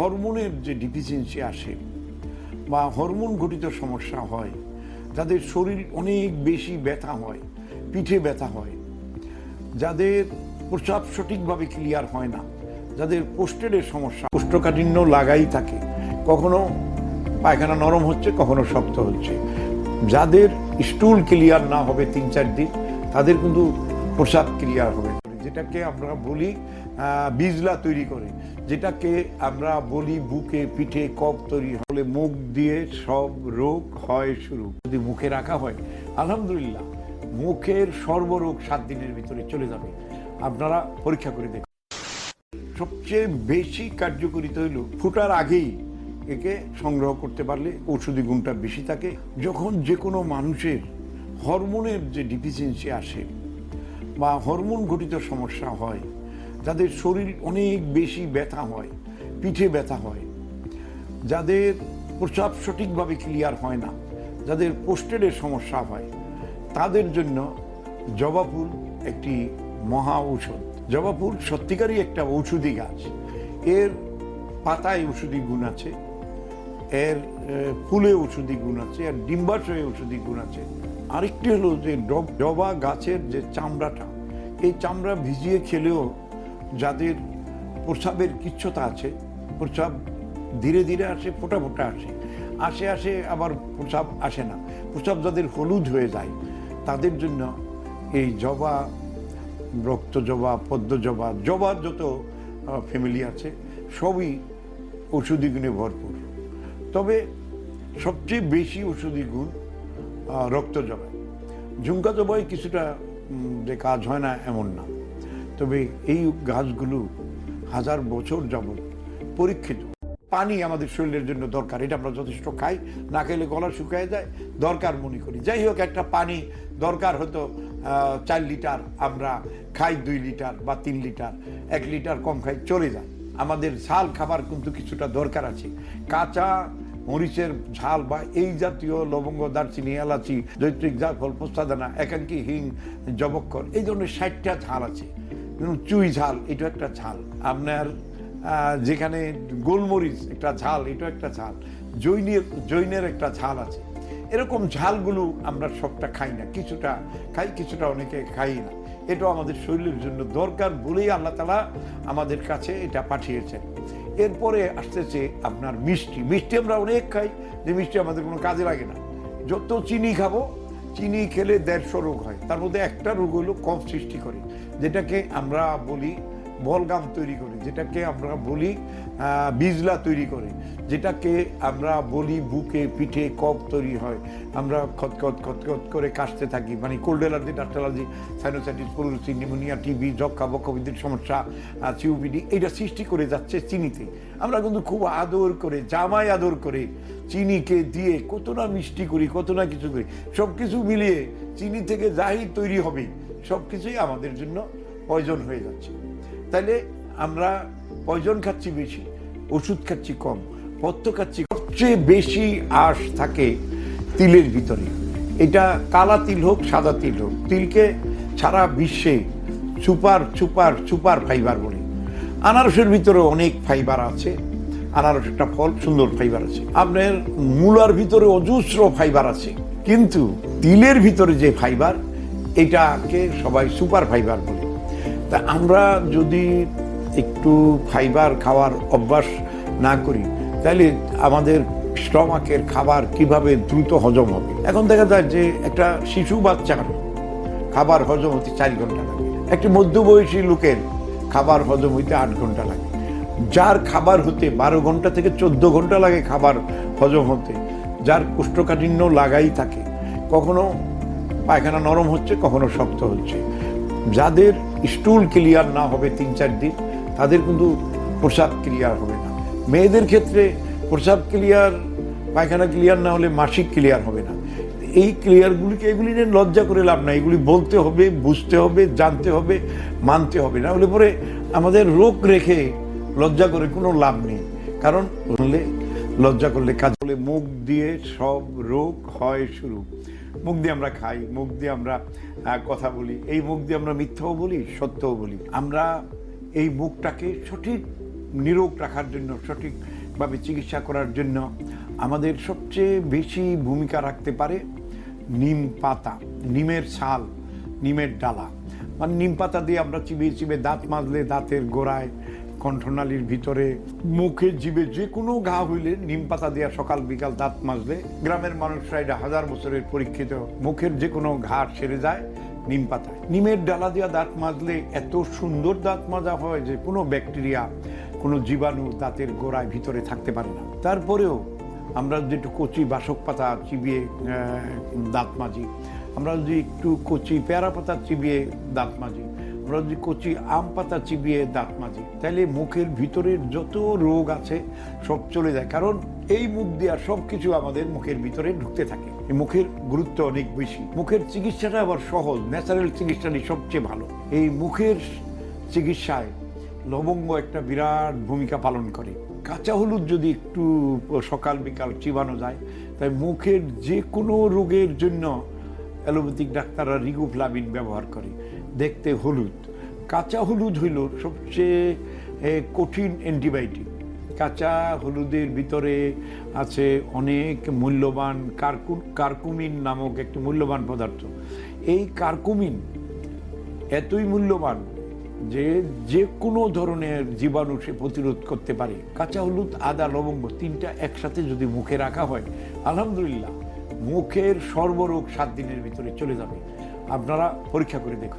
হরমোনের যে ডিফিসিয়েন্সি আসে বা হরমোন ঘটিত সমস্যা হয়, যাদের শরীর অনেক বেশি ব্যথা হয়, পিঠে ব্যথা হয়, যাদের প্রস্রাব সঠিকভাবে ক্লিয়ার হয় না, যাদের পোস্টেডের সমস্যা, কোষ্ঠকাঠিন্য লাগাই থাকে, কখনো পায়খানা নরম হচ্ছে, কখনো শক্ত হচ্ছে। যাদের স্টুল ক্লিয়ার না হবে তিন চার দিন, তাদের কিন্তু প্রস্রাব ক্লিয়ার হবে যেটাকে আমরা বলি বিজলা তৈরি করে। যেটাকে আমরা বলি বুকে পিঠে কপ তৈরি হলে মুখ দিয়ে সব রোগ হয় শুরু। যদি মুখে রাখা হয়, আলহামদুলিল্লাহ, মুখের সর্বরোগ সাত দিনের ভিতরে চলে যাবে। আপনারা পরীক্ষা করে দেখুন। সবচেয়ে বেশি কার্যকরিতা হইল ফুটার আগেই একে সংগ্রহ করতে পারলে ঔষধি গুণটা বেশি থাকে। যখন যে কোনো মানুষের হরমোনের যে ডিফিসিয়েন্সি আসে বা হরমোন ঘটিত সমস্যা হয়, যাদের শরীর অনেক বেশি ব্যথা হয়, পিঠে ব্যথা হয়, যাদের প্রস্রাব সঠিকভাবে ক্লিয়ার হয় না, যাদের পোস্টেডের সমস্যা হয়, তাদের জন্য জবা ফুল একটি মহা ঔষধ। জবা ফুল সত্যিকারই একটা ঔষধি গাছ। এর পাতায় ঔষধি গুণ আছে, এর ফুলে ঔষধি গুণ আছে, আর ডিম্বাশয়ে ঔষধি গুণ আছে। আরেকটি হলো যে ডব- জবা গাছের যে চামড়াটা এই চামড়া ভিজিয়ে খেলেও যাদের প্রস্রাবের কিচ্ছতা আছে প্রস্রাব ধীরে ধীরে আসে, ফোটা ফোটা আসে। আসে আসে আবার প্রস্রাব আসে না। প্রস্রাব যাদের হলুদ হয়ে যায়, তাদের জন্য এই জবা, রক্ত জবা, পদ্ম জবা জবার যত ফ্যামিলি আছে, সবই ঔষধি গুণে ভরপুর। তবে সবচেয়ে বেশি ঔষধি গুণ রক্ত জবায় ঝুমকা জবাই কিছুটা যে কাজ হয় না, এমন না। তবে এই গাছগুলো হাজার বছর যাবত পরীক্ষিত। পানি আমাদের শরীরের জন্য দরকার, এটা আমরা যথেষ্ট খাই। না খেলে গলা শুকায় যায়, দরকার মনে করি। যাই হোক, একটা পানি দরকার হতো চার লিটার, আমরা খাই দুই লিটার বা তিন লিটার, এক লিটার কম খাই, চলে যায়। আমাদের ঝাল খাবার কিন্তু কিছুটা দরকার আছে। কাঁচা মরিচের ঝাল বা এই জাতীয় লবঙ্গ, দারচিনি, এলাচি, জৈত্রিক জাফল পোস্তাদানা একাঙ্কি, হিং, জবক্ষর, এই ধরনের ষাটটা ঝাল আছে। চুই ঝাল এটা একটা ঝাল। আপনার যেখানে গোলমরিচ একটা ঝাল এটা একটা ঝাল। জৈনের জৈনের একটা ঝাল আছে। এরকম ঝালগুলো আমরা সবটা খাই না। কিছুটা খাই, কিছুটা অনেকে খাই না। এটাও আমাদের শরীরের জন্য দরকার বলেই আল্লাহ তালা আমাদের কাছে এটা পাঠিয়েছেন। এরপরে আসতেছে আপনার মিষ্টি। মিষ্টি আমরা অনেক খাই, যে মিষ্টি আমাদের কোনো কাজে লাগে না। যত চিনি খাব, চিনি খেলে দেড়শো রোগ হয়। তার মধ্যে একটা রোগ হলো কফ সৃষ্টি করে, যেটাকে আমরা বলি বলগাম তৈরি করে, যেটাকে আমরা বলি বিজলা তৈরি করে, যেটাকে আমরা বলি বুকে পিঠে কফ তৈরি হয়। আমরা খতখত খতখত করে কাশতে থাকি মানে cold allergy dust allergy sinusitis pleurisy pneumonia TB যক্ষা বক্ষবিদ্যুৎ সমস্যা সিউপিডি এটা সৃষ্টি করে যাচ্ছে চিনিতে। আমরা কিন্তু খুব আদর করে, জামাই আদর করে চিনিকে দিয়ে কত না মিষ্টি করি, কত না কিছু করি সব কিছু মিলিয়ে চিনি থেকে যাই তৈরি হবে সব কিছুই আমাদের জন্য পয়জন হয়ে যাচ্ছে। তাইলে আমরা পয়জন খাচ্ছি বেশি, ওষুধ খাচ্ছি কম পথ্য খাচ্ছি সবচেয়ে বেশি আঁশ থাকে তিলের ভিতরে। এটা কালা তিল হোক, সাদা তিল হোক, তিলকে সারা বিশ্বে সুপার সুপার সুপার ফাইবার বলে। আনারসের ভিতরে অনেক ফাইবার আছে আনারস একটা ফল, সুন্দর ফাইবার আছে। আপনার মূলার ভিতরে অজস্র ফাইবার আছে, কিন্তু তিলের ভিতরে যে ফাইবার, এটাকে সবাই সুপার ফাইবার বলে। তা আমরা যদি একটু ফাইবার খাওয়ার অভ্যাস না করি, তাহলে আমাদের স্টমাকের খাবার কীভাবে দ্রুত হজম হবে? এখন দেখা যায় যে একটা শিশু বাচ্চার খাবার হজম হতে চার ঘণ্টা লাগে। একটি মধ্যবয়সী লোকের খাবার হজম হইতে আট ঘণ্টা লাগে। যার খাবার হতে বারো ঘণ্টা থেকে চোদ্দ ঘণ্টা লাগে খাবার হজম হতে, যার কোষ্ঠকাঠিন্য লাগাই থাকে, কখনো পায়খানা নরম হচ্ছে, কখনো শক্ত হচ্ছে। যাদের স্টুল ক্লিয়ার না হবে তিন, চার দিন, তাদের কিন্তু প্রসাব ক্লিয়ার হবে না। মেয়েদের ক্ষেত্রে প্রসাব ক্লিয়ার, পায়খানা ক্লিয়ার না হলে মাসিক ক্লিয়ার হবে না। এই ক্লিয়ারগুলিকে এগুলি নিয়ে লজ্জা করে লাভ না এগুলি বলতে হবে, বুঝতে হবে, জানতে হবে, মানতে হবে। না হলে পরে আমাদের রোগ রেখে লজ্জা করে কোনো লাভ নেই। কারণ লজ্জা করলে কাজ বলে মুখ দিয়ে সব রোগ হয় শুরু। মুখ দিয়ে আমরা খাই, মুখ দিয়ে আমরা কথা বলি, এই মুখ দিয়ে আমরা মিথ্যাও বলি, সত্যও বলি। আমরা এই মুখটাকে সঠিক নিরোগ রাখার জন্য, সঠিকভাবে চিকিৎসা করার জন্য আমাদের সবচেয়ে বেশি ভূমিকা রাখতে পারে নিম পাতা, নিমের ছাল, নিমের ডালা। মানে নিম পাতা দিয়ে আমরা চিবিয়ে চিবিয়ে দাঁত মাজলে দাঁতের গোড়ায় কণ্ঠনালীর ভিতরে, মুখে, জিভে যে কোনো ঘা হইলে নিম পাতা দিয়ে সকাল বিকাল দাঁত মাজলে গ্রামের মানুষরা এটা হাজার বছরের পরীক্ষিত, মুখের যে কোনো ঘা সেরে যায় নিম পাতায়। নিমের ডালা দিয়া দাঁত মাজলে এত সুন্দর দাঁত মাজা হয় যে কোনো ব্যাকটেরিয়া, কোনো জীবাণু দাঁতের গোড়ায় ভিতরে থাকতে পারে না। তারপরেও আমরা একটু কচি বাসক পাতা চিবিয়ে দাঁত মাজি, আমরা যদি একটু কচি পেয়ারা পাতা চিবিয়ে দাঁত মাজি আমরা যদি কচি আম পাতা চিবিয়ে দাঁত মাজি। তাহলে মুখের ভিতরের যত রোগ আছে, সব চলে যায়। কারণ এই মুখ দেওয়া সব কিছু আমাদের মুখের ভিতরে ঢুকতে থাকে। মুখের গুরুত্ব অনেক বেশি। মুখের চিকিৎসাটা আবার সহজ, ন্যাচারাল চিকিৎসাটি সবচেয়ে ভালো। এই মুখের চিকিৎসায় লবঙ্গ একটা বিরাট ভূমিকা পালন করে। কাঁচা হলুদ যদি একটু সকাল বিকাল চিবানো যায়, তাই মুখের যে কোনো রোগের জন্য অ্যালোপ্যাথিক ডাক্তাররা রিগুফ্লাভিন ব্যবহার করে। দেখতে হলুদ। কাঁচা হলুদ হইল সবচেয়ে কঠিন অ্যান্টিবায়োটিক কাঁচা হলুদের ভিতরে আছে অনেক মূল্যবান কার্কু, কার্কুমিন নামক একটি মূল্যবান পদার্থ। এই কার্কুমিন এতই মূল্যবান যে যে কোনো ধরনের জীবাণু সে প্রতিরোধ করতে পারে। কাঁচা হলুদ, আদা, লবঙ্গ তিনটা একসাথে যদি মুখে রাখা হয়, আলহামদুলিল্লাহ মুখের সর্বরোগ সাত দিনের ভিতরে চলে যাবে। আপনারা পরীক্ষা করে দেখুন।